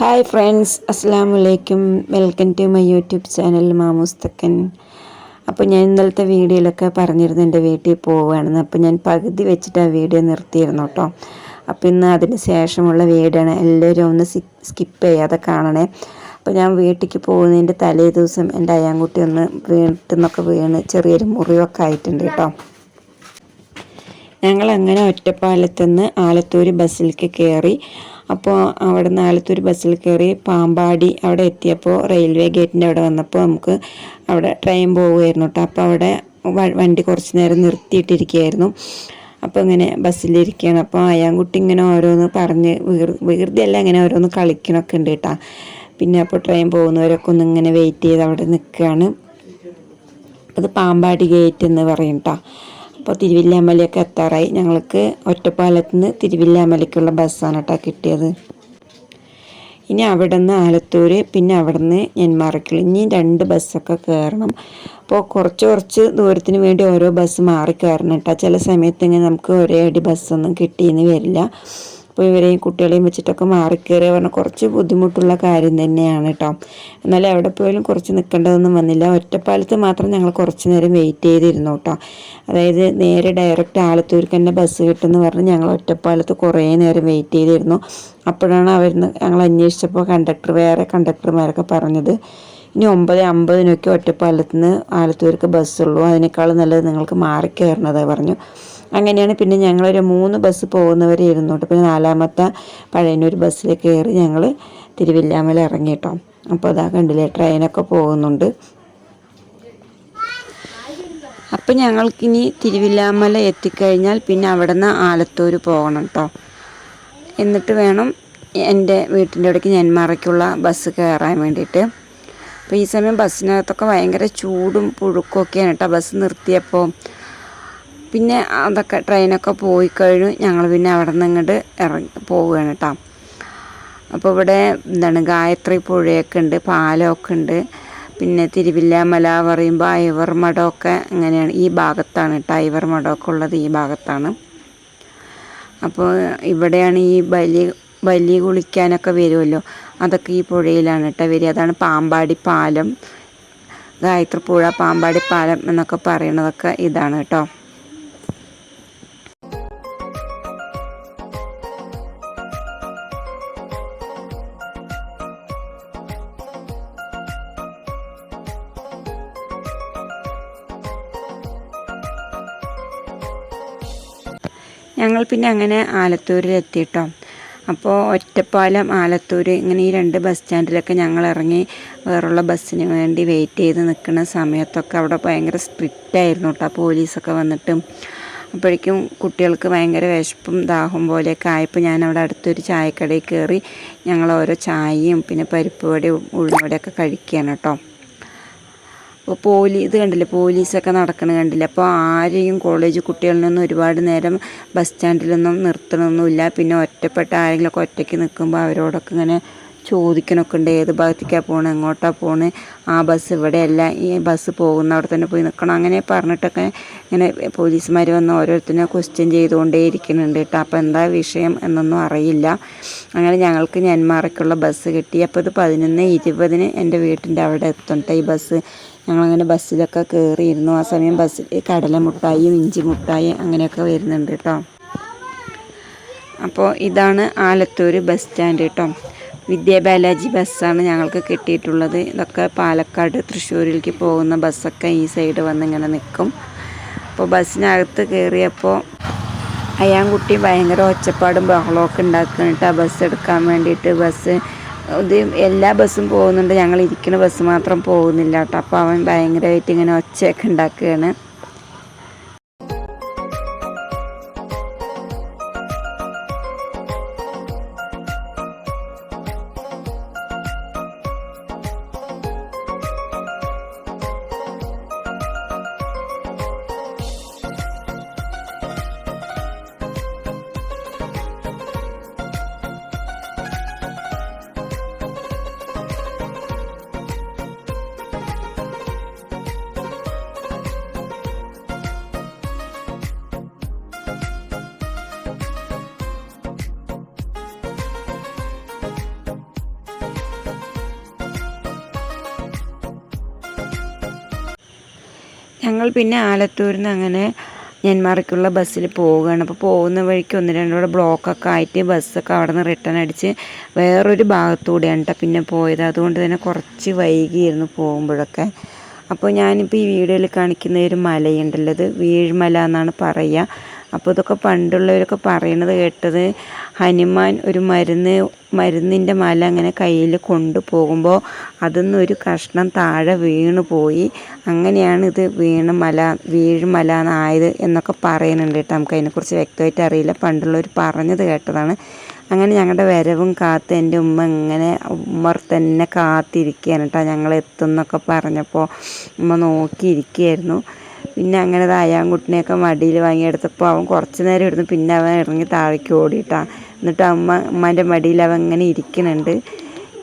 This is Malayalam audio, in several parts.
ഹായ് ഫ്രണ്ട്സ് അസ്സാം വലൈക്കും welcome to my YouTube channel മാമൂസ്തക്കൻ അപ്പോൾ ഞാൻ ഇന്നലത്തെ വീഡിയോയിലൊക്കെ പറഞ്ഞിരുന്നു എന്റെ വീട്ടിൽ പോവുകയാണെന്ന്. അപ്പോൾ ഞാൻ പകുതി വെച്ചിട്ട് ആ വീഡിയോ നിർത്തിയിരുന്നു കേട്ടോ. അപ്പോൾ ഇന്ന് അതിന് ശേഷമുള്ള വീടാണ് എല്ലാവരും ഒന്ന് സ്കിപ്പ് ചെയ്യാതെ കാണണേ. അപ്പോൾ ഞാൻ വീട്ടിലേക്ക് പോകുന്നതിന്റെ തലേ ദിവസം എന്റെ അയ്യാൻകുട്ടി ഒന്ന് വീട്ടിൽ നിന്നൊക്കെ വീണ് ചെറിയൊരു മുറിവൊക്കെ ആയിട്ടുണ്ട് കേട്ടോ. ഞങ്ങൾ അങ്ങനെ ഒറ്റപ്പാലത്തുനിന്ന് ആലത്തൂർ ബസ്സിലേക്ക് കയറി അപ്പോൾ അവിടെ നിന്ന് ആലത്തൂർ ബസ്സിൽ കയറി പാമ്പാടി അവിടെ എത്തിയപ്പോൾ റെയിൽവേ ഗേറ്റിന്റെ അവിടെ വന്നപ്പോൾ നമുക്ക് അവിടെ ട്രെയിൻ പോവുമായിരുന്നു കേട്ടോ അപ്പോൾ അവിടെ വണ്ടി കുറച്ച് നേരം നിർത്തിയിട്ടിരിക്കുകയായിരുന്നു. അപ്പോൾ ഇങ്ങനെ ബസ്സിലിരിക്കുകയാണ്. അപ്പോൾ അയാൻകുട്ടി ഇങ്ങനെ ഓരോന്ന് പറഞ്ഞ് വീർ വീർതി അല്ല ഇങ്ങനെ ഓരോന്ന് കളിക്കണമൊക്കെ ഉണ്ട് കേട്ടോ പിന്നെ അപ്പോൾ ട്രെയിൻ പോകുന്നവരൊക്കെ ഒന്ന് ഇങ്ങനെ വെയിറ്റ് ചെയ്ത് അവിടെ നിൽക്കുകയാണ്. അത് പാമ്പാടി ഗേറ്റ് എന്ന് പറയും കേട്ടോ അപ്പോൾ തിരുവില്ലാമലയൊക്കെ എത്താറായി. ഞങ്ങൾക്ക് ഒറ്റപ്പാലത്ത് നിന്ന് തിരുവില്ലാമലയ്ക്കുള്ള ബസ്സാണ് കേട്ടോ കിട്ടിയത്. ഇനി അവിടെ നിന്ന് ആലത്തൂർ പിന്നെ അവിടെ നിന്ന് നെന്മാറയ്ക്കുള്ള ഇനി രണ്ട് ബസ്സൊക്കെ കയറണം. അപ്പോൾ കുറച്ച് കുറച്ച് ദൂരത്തിന് വേണ്ടി ഓരോ ബസ് മാറി കയറണം കേട്ടോ. ചില സമയത്ത് ഇങ്ങനെ നമുക്ക് ഒരേ അടി ബസ്സൊന്നും കിട്ടിയെന്ന് വരില്ല. അപ്പോൾ ഇവരെയും കുട്ടികളെയും വെച്ചിട്ടൊക്കെ മാറിക്കയറി പറഞ്ഞാൽ കുറച്ച് ബുദ്ധിമുട്ടുള്ള കാര്യം തന്നെയാണ് കേട്ടോ. എന്നാലും എവിടെ പോയാലും കുറച്ച് നിൽക്കേണ്ടതൊന്നും വന്നില്ല. ഒറ്റപ്പാലത്ത് മാത്രം ഞങ്ങൾ കുറച്ച് നേരം വെയിറ്റ് ചെയ്തിരുന്നു കേട്ടോ. അതായത് നേരെ ഡയറക്റ്റ് ആലത്തൂർക്ക് തന്നെ ബസ് കിട്ടുമെന്ന് പറഞ്ഞ് ഞങ്ങൾ ഒറ്റപ്പാലത്ത് കുറേ നേരം വെയിറ്റ് ചെയ്തിരുന്നു. അപ്പോഴാണ് അവർ ഞങ്ങൾ അന്വേഷിച്ചപ്പോൾ കണ്ടക്ടർ വേറെ കണ്ടക്ടർമാരൊക്കെ പറഞ്ഞത് ഇനി ഒമ്പത് അമ്പതിനൊക്കെ ഒറ്റപ്പാലത്ത് നിന്ന് ആലത്തൂർക്ക് ബസ്സുള്ളൂ അതിനേക്കാളും നല്ലത് നിങ്ങൾക്ക് മാറിക്കയറണത് പറഞ്ഞു. അങ്ങനെയാണ് പിന്നെ ഞങ്ങളൊരു മൂന്ന് ബസ് പോകുന്നവരെ ഇരുന്നോട്ട് പിന്നെ നാലാമത്തെ പഴയനൂർ ബസ്സിൽ കയറി ഞങ്ങൾ തിരുവില്ലാമല ഇറങ്ങി കേട്ടോ അപ്പോൾ അതാ കണ്ടില്ലേ ട്രെയിനൊക്കെ പോകുന്നുണ്ട്. അപ്പം ഞങ്ങൾക്കിനി തിരുവില്ലാമല എത്തിക്കഴിഞ്ഞാൽ പിന്നെ അവിടെ നിന്ന് ആലത്തൂർ പോകണം കേട്ടോ എന്നിട്ട് വേണം എന്റെ വീട്ടിന്റെ അവിടേക്ക് നെന്മാറയ്ക്കുള്ള ബസ് കയറാൻ വേണ്ടിയിട്ട്. അപ്പോൾ ഈ സമയം ബസ്സിനകത്തൊക്കെ ഭയങ്കര ചൂടും പുഴുക്കൊക്കെയാണ് കേട്ടോ ബസ് നിർത്തിയപ്പോൾ പിന്നെ അതൊക്കെ ട്രെയിനൊക്കെ പോയി കഴിഞ്ഞു. ഞങ്ങൾ പിന്നെ അവിടെ നിന്ന് ഇങ്ങോട്ട് ഇറങ്ങി പോവുകയാണ് കേട്ടോ അപ്പോൾ ഇവിടെ എന്താണ് ഗായത്രി പുഴയൊക്കെ ഉണ്ട് പാലമൊക്കെ ഉണ്ട്. പിന്നെ തിരുവില്ലാമല പറയുമ്പോൾ ഐവർ മഠമൊക്കെ അങ്ങനെയാണ് ഈ ഭാഗത്താണ് കേട്ടോ ഐവർ മഠമൊക്കെ ഉള്ളത് ഈ ഭാഗത്താണ്. അപ്പോൾ ഇവിടെയാണ് ഈ ബലി ബലി കുളിക്കാനൊക്കെ വരുമല്ലോ അതൊക്കെ ഈ പുഴയിലാണ് കേട്ടോ വരിക. അതാണ് പാമ്പാടി പാലം. ഗായത്രി പുഴ പാമ്പാടി പാലം എന്നൊക്കെ പറയണതൊക്കെ ഇതാണ് കേട്ടോ ഞങ്ങൾ പിന്നെ അങ്ങനെ ആലത്തൂരിൽ എത്തിയിട്ടോ. അപ്പോൾ ഒറ്റപ്പാലം ആലത്തൂർ ഇങ്ങനെ ഈ രണ്ട് ബസ് സ്റ്റാൻഡിലൊക്കെ ഞങ്ങൾ ഇറങ്ങി വേറുള്ള ബസ്സിന് വേണ്ടി വെയിറ്റ് ചെയ്ത് നിൽക്കുന്ന സമയത്തൊക്കെ അവിടെ ഭയങ്കര സ്ട്രിക്റ്റ് ആയിരുന്നു കേട്ടോ പോലീസൊക്കെ വന്നിട്ടും. അപ്പോഴേക്കും കുട്ടികൾക്ക് ഭയങ്കര വിശപ്പും ദാഹം പോലെയൊക്കെ ആയപ്പോൾ ഞാൻ അവിടെ അടുത്തൊരു ചായക്കടയിൽ കയറി ഞങ്ങൾ ഓരോ ചായയും പിന്നെ പരിപ്പ് വടയും ഉഴുന്നുവടിയൊക്കെ കഴിക്കുകയാണ് കേട്ടോ പോലീ ഇത് കണ്ടില്ലേ? പോലീസൊക്കെ നടക്കണ കണ്ടില്ല? അപ്പോൾ ആരെയും കോളേജ് കുട്ടികളിൽ നിന്നും ഒരുപാട് നേരം ബസ് സ്റ്റാൻഡിലൊന്നും നിർത്തണമൊന്നുമില്ല പിന്നെ ഒറ്റപ്പെട്ട ആരെങ്കിലുമൊക്കെ ഒറ്റയ്ക്ക് നിൽക്കുമ്പോൾ അവരോടൊക്കെ ഇങ്ങനെ ചോദിക്കണമൊക്കെ ഉണ്ട്. ഏത് ഭാഗത്തേക്കാണ് പോകണത് എങ്ങോട്ടാണ് പോകണത് ആ ബസ് ഇവിടെയല്ല. ഈ ബസ് പോകുന്ന അവിടെ തന്നെ പോയി നിൽക്കണം അങ്ങനെ പറഞ്ഞിട്ടൊക്കെ ഇങ്ങനെ പോലീസുമാർ വന്ന് ഓരോരുത്തരെ ക്വസ്റ്റ്യൻ ചെയ്തുകൊണ്ടേ ഇരിക്കുന്നുണ്ട് കേട്ടോ. അപ്പോൾ എന്താ വിഷയം എന്നൊന്നും അറിയില്ല. അങ്ങനെ ഞങ്ങൾക്ക് നെന്മാറയ്ക്കുള്ള ബസ് കിട്ടി. അപ്പോൾ ഇത് പതിനൊന്ന് ഇരുപതിന് എന്റെ വീട്ടിന്റെ അവിടെ എത്തും ഈ ബസ് ഞങ്ങളങ്ങനെ ബസ്സിലൊക്കെ കയറിയിരുന്നു ആ സമയം ബസ്സിൽ കടല മുട്ടായും ഇഞ്ചി മുട്ടായി അങ്ങനെയൊക്കെ വരുന്നുണ്ട് കേട്ടോ അപ്പോൾ ഇതാണ് ആലത്തൂർ ബസ് സ്റ്റാൻഡ് കേട്ടോ വിദ്യാബാലാജി ബസ്സാണ് ഞങ്ങൾക്ക് കിട്ടിയിട്ടുള്ളത്. ഇതൊക്കെ പാലക്കാട് തൃശ്ശൂരിലേക്ക് പോകുന്ന ബസ്സൊക്കെ ഈ സൈഡ് വന്ന് ഇങ്ങനെ നിൽക്കും അപ്പോൾ ബസ്സിനകത്ത് കയറിയപ്പോൾ അയാൻകുട്ടി ഭയങ്കര ഒച്ചപ്പാടും ബഹളമൊക്കെ ഉണ്ടാക്കുന്നിട്ട് ആ ബസ് എടുക്കാൻ വേണ്ടിയിട്ട്. ബസ് ഇത് എല്ലാ ബസ്സും പോകുന്നുണ്ട്. ഞങ്ങൾ ഇരിക്കുന്ന ബസ് മാത്രം പോകുന്നില്ല കേട്ടോ. അപ്പോൾ അവൻ ഭയങ്കരമായിട്ട് ഇങ്ങനെ ഒച്ചയൊക്കെ ഉണ്ടാക്കുകയാണ്. ഞങ്ങൾ പിന്നെ ആലത്തൂരിൽ നിന്ന് അങ്ങനെ നെന്മാറയ്ക്കുള്ള ബസ്സിൽ പോവുകയാണ്. അപ്പോൾ പോകുന്ന വഴിക്ക് ഒന്ന് രണ്ടോടെ ബ്ലോക്കൊക്കെ ആയിട്ട് ബസ്സൊക്കെ അവിടെ നിന്ന് റിട്ടേൺ അടിച്ച് വേറൊരു ഭാഗത്തൂടെയാണ് കേട്ടോ പിന്നെ പോയത്. അതുകൊണ്ട് തന്നെ കുറച്ച് വൈകിയിരുന്നു പോകുമ്പോഴൊക്കെ. അപ്പോൾ ഞാനിപ്പോൾ ഈ വീഡിയോയിൽ കാണിക്കുന്ന ഒരു മലയുണ്ടല്ലോ. വീഴ്മല എന്നാണ് പറയുക. അപ്പോൾ ഇതൊക്കെ പണ്ടുള്ളവരൊക്കെ പറയണത് കേട്ടത് ഹനുമാൻ ഒരു മരുന്ന് മരുന്നിന്റെ മല അങ്ങനെ കയ്യിൽ കൊണ്ടുപോകുമ്പോൾ അതിന്ന് ഒരു കഷ്ണം താഴെ വീണു പോയി. അങ്ങനെയാണ് ഇത് വീണ് മല വീഴ്മല എന്നായത് എന്നൊക്കെ പറയുന്നുണ്ട് കേട്ടോ. നമുക്ക് അതിനെക്കുറിച്ച് വ്യക്തമായിട്ട് അറിയില്ല. പണ്ടുള്ളവർ പറഞ്ഞത് കേട്ടതാണ്. അങ്ങനെ ഞങ്ങളുടെ വരവും കാത്ത് എന്റെ ഉമ്മ ഇങ്ങനെ ഉമ്മർ തന്നെ കാത്തിരിക്കുകയാണ് കേട്ടോ. ഞങ്ങൾ എത്തുന്നൊക്കെ പറഞ്ഞപ്പോൾ ഉമ്മ നോക്കിയിരിക്കുകയായിരുന്നു. പിന്നെ അങ്ങനെ ആയാൻകുട്ടിനെയൊക്കെ മടിയിൽ വാങ്ങിയെടുത്തപ്പോൾ അവൻ കുറച്ച് നേരം ഇരുന്നു പിന്നെ അവൻ ഇറങ്ങി താഴേക്ക് ഓടിയിട്ടാണ് എന്നിട്ട് അമ്മ അമ്മേന്റെ മടിയിൽ അവൻ ഇങ്ങനെ ഇരിക്കുന്നുണ്ട്.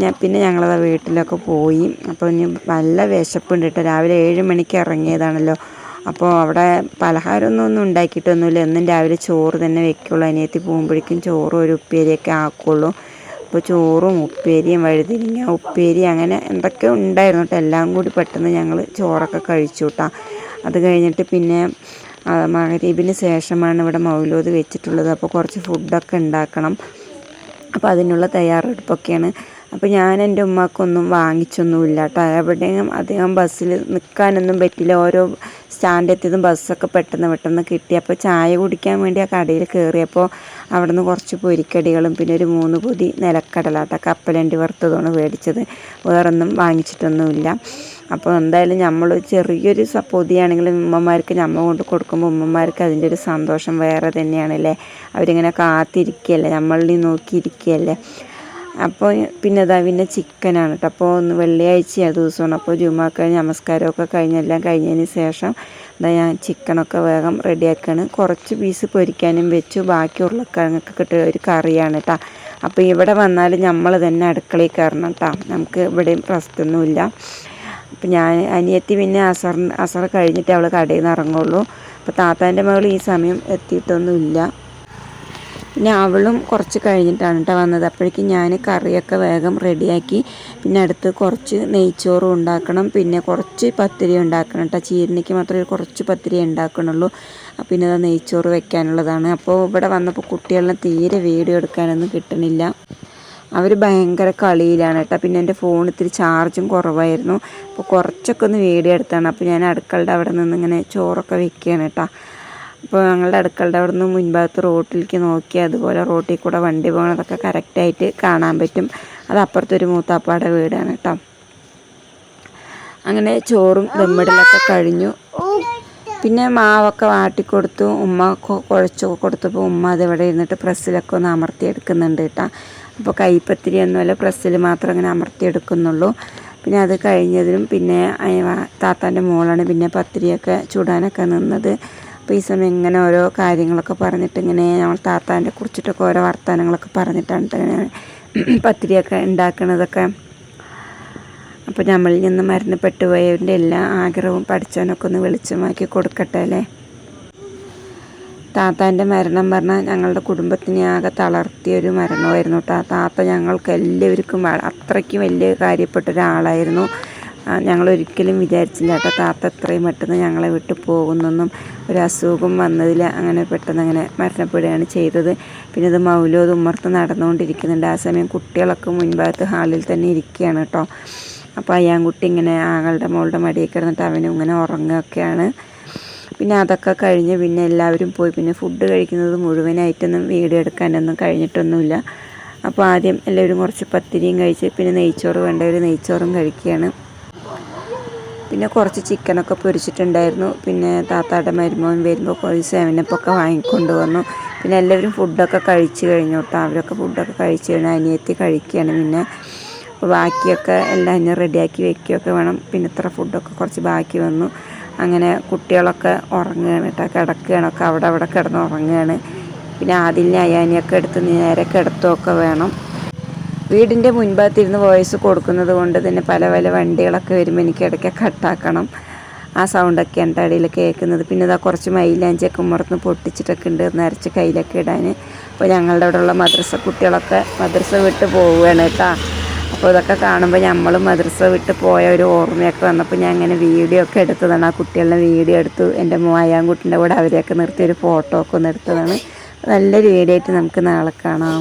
ഞാൻ പിന്നെ ഞങ്ങളത് വീട്ടിലൊക്കെ പോയി. അപ്പോൾ ഇനി നല്ല വിശപ്പുണ്ട് കേട്ടോ. രാവിലെ ഏഴ് മണിക്ക് ഇറങ്ങിയതാണല്ലോ. അപ്പോൾ അവിടെ പലഹാരമൊന്നും ഒന്നും ഉണ്ടാക്കിയിട്ടൊന്നുമില്ല. എന്നും രാവിലെ ചോറ് തന്നെ വെക്കുള്ളൂ. അനിയത്തി പോകുമ്പോഴേക്കും ചോറും ഒരു ഉപ്പേരിയൊക്കെ ആക്കുള്ളൂ. അപ്പോൾ ചോറും ഉപ്പേരിയും വഴുതിരിങ്ങ ഉപ്പേരി അങ്ങനെ എന്തൊക്കെ ഉണ്ടായിരുന്നു കേട്ടോ. എല്ലാം കൂടി പെട്ടെന്ന് ഞങ്ങൾ ചോറൊക്കെ കഴിച്ചു കേട്ടോ. അത് കഴിഞ്ഞിട്ട് പിന്നെ മഹരീബിന് ശേഷമാണ് ഇവിടെ മൗലൂദ് വെച്ചിട്ടുള്ളത്. അപ്പോൾ കുറച്ച് ഫുഡൊക്കെ ഉണ്ടാക്കണം. അപ്പോൾ അതിനുള്ള തയ്യാറെടുപ്പൊക്കെയാണ്. അപ്പോൾ ഞാൻ എന്റെ ഉമ്മാക്കൊന്നും വാങ്ങിച്ചൊന്നുമില്ല കേട്ടോ. എവിടെയും അധികം ബസ്സിൽ നിൽക്കാനൊന്നും പറ്റില്ല. ഓരോ സ്റ്റാൻഡ് എത്തിയതും ബസ്സൊക്കെ പെട്ടെന്ന് പെട്ടെന്ന് കിട്ടി. അപ്പോൾ ചായ കുടിക്കാൻ വേണ്ടി ആ കടയിൽ കയറിയപ്പോൾ അവിടെ നിന്ന് കുറച്ച് പൊരിക്കടികളും പിന്നെ ഒരു മൂന്ന് പൊതി നിലക്കടലാട്ട കപ്പലണ്ടി വറുത്തതാണ് മേടിച്ചത്. വേറൊന്നും വാങ്ങിച്ചിട്ടൊന്നുമില്ല. അപ്പോൾ എന്തായാലും നമ്മൾ ചെറിയൊരു പൊതിയാണെങ്കിലും ഉമ്മമാർക്ക് നമ്മൾ കൊണ്ട് കൊടുക്കുമ്പോൾ ഉമ്മമാർക്ക് അതിന്റെ ഒരു സന്തോഷം വേറെ തന്നെയാണല്ലേ. അവരിങ്ങനെ കാത്തിരിക്കുകയല്ലേ നമ്മളിൽ നോക്കിയിരിക്കുകയല്ലേ. അപ്പോൾ പിന്നെ അതാ പിന്നെ ചിക്കനാണ് കേട്ടോ അപ്പോൾ ഒന്ന് വെള്ളിയാഴ്ച ദിവസമാണ്. അപ്പോൾ ജുമാക്ക നമസ്കാരമൊക്കെ കഴിഞ്ഞെല്ലാം കഴിഞ്ഞതിന് ശേഷം എന്താ ഞാൻ ചിക്കനൊക്കെ വേഗം റെഡിയാക്കുകയാണ് കുറച്ച് പീസ് പൊരിക്കാനും വെച്ചു. ബാക്കി ഉരുളക്കിഴങ്ങൊക്കെ കിട്ടിയ ഒരു കറിയാണ് കേട്ടോ അപ്പോൾ ഇവിടെ വന്നാൽ നമ്മൾ തന്നെ അടുക്കളയിൽ കയറണം കേട്ടോ നമുക്ക് ഇവിടെയും റെസ്റ്റൊന്നുമില്ല. അപ്പം ഞാൻ അനിയത്തി പിന്നെ അസർ അസർ കഴിഞ്ഞിട്ട് അവൾ കടയിൽ നിന്ന് ഇറങ്ങുള്ളൂ. അപ്പോൾ താത്താന്റെ മകൾ ഈ സമയം എത്തിയിട്ടൊന്നുമില്ല. പിന്നെ അവളും കുറച്ച് കഴിഞ്ഞിട്ടാണ് കേട്ടോ വന്നത്. അപ്പോഴേക്കും ഞാൻ കറിയൊക്കെ വേഗം റെഡിയാക്കി. പിന്നെ അടുത്ത് കുറച്ച് നെയ്ച്ചോറും ഉണ്ടാക്കണം. പിന്നെ കുറച്ച് പത്തിരി ഉണ്ടാക്കണം കേട്ടോ ചീരണിക്ക് മാത്രമേ കുറച്ച് പത്തിരി ഉണ്ടാക്കണുള്ളൂ പിന്നെ അത് നെയ്ച്ചോറ് വെക്കാനുള്ളതാണ്. അപ്പോൾ ഇവിടെ വന്നപ്പോൾ കുട്ടികളെ തീരെ വീഡിയോ എടുക്കാനൊന്നും കിട്ടണില്ല. അവർ ഭയങ്കര കളിയിലാണ് കേട്ടോ പിന്നെ എന്റെ ഫോൺ ഇത്തിരി ചാർജും കുറവായിരുന്നു. അപ്പോൾ കുറച്ചൊക്കെ ഒന്ന് വീഡിയോ എടുത്താണ്. അപ്പോൾ ഞാൻ അടുക്കളുടെ അവിടെ നിന്ന് ഇങ്ങനെ ചോറൊക്കെ വെക്കുകയാണ് കേട്ടോ അപ്പോൾ ഞങ്ങളുടെ അടുക്കളുടെ അവിടെ നിന്ന് മുൻഭാഗത്ത് റോട്ടിലേക്ക് നോക്കി അതുപോലെ റോട്ടിൽ കൂടെ വണ്ടി പോകുന്നതൊക്കെ കറക്റ്റായിട്ട് കാണാൻ പറ്റും. അത് അപ്പുറത്തൊരു മൂത്താപ്പാടെ വീടാണ് കേട്ടോ. അങ്ങനെ ചോറും ദമ്മിടലൊക്കെ കഴിഞ്ഞു. പിന്നെ മാവൊക്കെ വാട്ടിക്കൊടുത്തു. ഉമ്മ കുഴച്ചൊക്കെ കൊടുത്തപ്പോൾ ഉമ്മ അതിവിടെ ഇരുന്നിട്ട് പ്രസ്സിലൊക്കെ ഒന്ന് അമർത്തിയെടുക്കുന്നുണ്ട് കേട്ടോ. അപ്പോൾ കൈപ്പത്തിരി ഒന്നുമല്ല പ്രസ്സിൽ മാത്രം അങ്ങനെ അമർത്തിയെടുക്കുന്നുള്ളൂ. പിന്നെ അത് കഴിഞ്ഞതിനും പിന്നെ താത്താന്റെ മോളാണ് പിന്നെ പത്തിരിയൊക്കെ ചൂടാനൊക്കെ നിന്നത്. അപ്പോൾ ഈ സമയം ഇങ്ങനെ ഓരോ കാര്യങ്ങളൊക്കെ പറഞ്ഞിട്ട് ഇങ്ങനെ നമ്മൾ താത്താന്റെ കുറിച്ചിട്ടൊക്കെ ഓരോ വർത്തമാനങ്ങളൊക്കെ പറഞ്ഞിട്ടാണ് പത്തിരിയൊക്കെ ഉണ്ടാക്കുന്നതൊക്കെ അപ്പോൾ നമ്മളിൽ നിന്ന് മരണപ്പെട്ടു പോയവന്റെ എല്ലാ ആഗ്രഹവും പഠിച്ചവനൊക്കെ ഒന്ന് വെളിച്ചമാക്കി കൊടുക്കട്ടെ അല്ലേ? താത്താന്റെ മരണം പറഞ്ഞാൽ ഞങ്ങളുടെ കുടുംബത്തിനെ ആകെ തളർത്തിയ ഒരു മരണമായിരുന്നു കേട്ടോ താത്ത ഞങ്ങൾക്ക് എല്ലാവർക്കും അത്രയ്ക്കും വലിയ കാര്യപ്പെട്ട ഒരാളായിരുന്നു. ഞങ്ങൾ ഒരിക്കലും വിചാരിച്ചില്ല കേട്ടോ താത്ത എത്രയും പെട്ടെന്ന് ഞങ്ങളെ വിട്ടു പോകുന്നൊന്നും ഒരു അസുഖം വന്നതിൽ അങ്ങനെ പെട്ടെന്ന് അങ്ങനെ മരണപ്പെടുകയാണ് ചെയ്തത്. പിന്നെ ഇത് മൗലോത് ഉമ്മർത്ത് നടന്നുകൊണ്ടിരിക്കുന്നുണ്ട്. ആ സമയം കുട്ടികളൊക്കെ മുൻഭാഗത്ത് ഹാളിൽ തന്നെ ഇരിക്കുകയാണ് കേട്ടോ. അപ്പോൾ അയ്യാൻകുട്ടി ഇങ്ങനെ ആകളുടെ മോളുടെ മടിയിൽ കിടന്നിട്ട് അവനും ഇങ്ങനെ ഉറങ്ങുകയൊക്കെയാണ്. പിന്നെ അതൊക്കെ കഴിഞ്ഞ് പിന്നെ എല്ലാവരും പോയി. പിന്നെ ഫുഡ് കഴിക്കുന്നത് മുഴുവനായിട്ടൊന്നും വീഡിയോ എടുക്കാനൊന്നും കഴിഞ്ഞിട്ടൊന്നുമില്ല. അപ്പോൾ ആദ്യം എല്ലാവരും കുറച്ച് പത്തിരിയും കഴിച്ച് പിന്നെ നെയ്ച്ചോറ് വേണ്ടവർ നെയ്ച്ചോറും കഴിക്കുകയാണ്. പിന്നെ കുറച്ച് ചിക്കനൊക്കെ പൊരിച്ചിട്ടുണ്ടായിരുന്നു. പിന്നെ താത്താടെ മരുമോൻ വരുമ്പോൾ കുറച്ച് സെവനപ്പൊക്കെ വാങ്ങിക്കൊണ്ട് വന്നു പിന്നെ എല്ലാവരും ഫുഡൊക്കെ കഴിച്ചു കഴിഞ്ഞു കേട്ടോ അവരൊക്കെ ഫുഡൊക്കെ കഴിച്ച് കഴിഞ്ഞാൽ അനിയത്തി കഴിക്കുകയാണ് പിന്നെ ബാക്കിയൊക്കെ എല്ലാം ഇനി റെഡിയാക്കി വെക്കുകയൊക്കെ വേണം. പിന്നെ ഇത്ര ഫുഡൊക്കെ കുറച്ച് ബാക്കി വന്നു. അങ്ങനെ കുട്ടികളൊക്കെ ഉറങ്ങുകയാണ് കേട്ടോ കിടക്കുകയാണ്. ഒക്കെ അവിടെ അവിടെ കിടന്ന് ഉറങ്ങുകയാണ്. പിന്നെ ആദ്യം അയാനിയൊക്കെ എടുത്ത് നേരെ കിടത്തുകയൊക്കെ വേണം. വീടിന്റെ മുൻഭാഗത്തിരുന്ന് വോയിസ് കൊടുക്കുന്നത് കൊണ്ട് തന്നെ പല പല വണ്ടികളൊക്കെ വരുമ്പോൾ എനിക്ക് ഇടയ്ക്ക് കട്ടാക്കണം. ആ സൗണ്ടൊക്കെ എന്റെ അടിയിൽ കേൾക്കുന്നത്. പിന്നെ ഇതാ കുറച്ച് മൈലാഞ്ചിയൊക്കെ മുറന്ന് പൊട്ടിച്ചിട്ടൊക്കെ ഉണ്ട്. നിറച്ച് കയ്യിലൊക്കെ ഇടാൻ അപ്പോൾ ഞങ്ങളുടെ അവിടെയുള്ള മദ്രസ കുട്ടികളൊക്കെ മദ്രസ വിട്ട് പോവുകയാണ് കേട്ടോ. അപ്പോൾ ഇതൊക്കെ കാണുമ്പോൾ നമ്മൾ മദ്രസ വിട്ട് പോയ ഒരു ഓർമ്മയൊക്കെ വന്നപ്പോൾ ഞാൻ അങ്ങനെ വീഡിയോ ഒക്കെ എടുത്തതാണ്. ആ കുട്ടികളുടെ വീഡിയോ എടുത്തു. എന്റെ മോയാൻകുട്ടിന്റെ കൂടെ അവരെയൊക്കെ നിർത്തി ഒരു ഫോട്ടോ ഒക്കെ ഒന്ന് എടുത്തതാണ്. നല്ലൊരു വീഡിയോ ആയിട്ട് നമുക്ക് നാളെ കാണാം.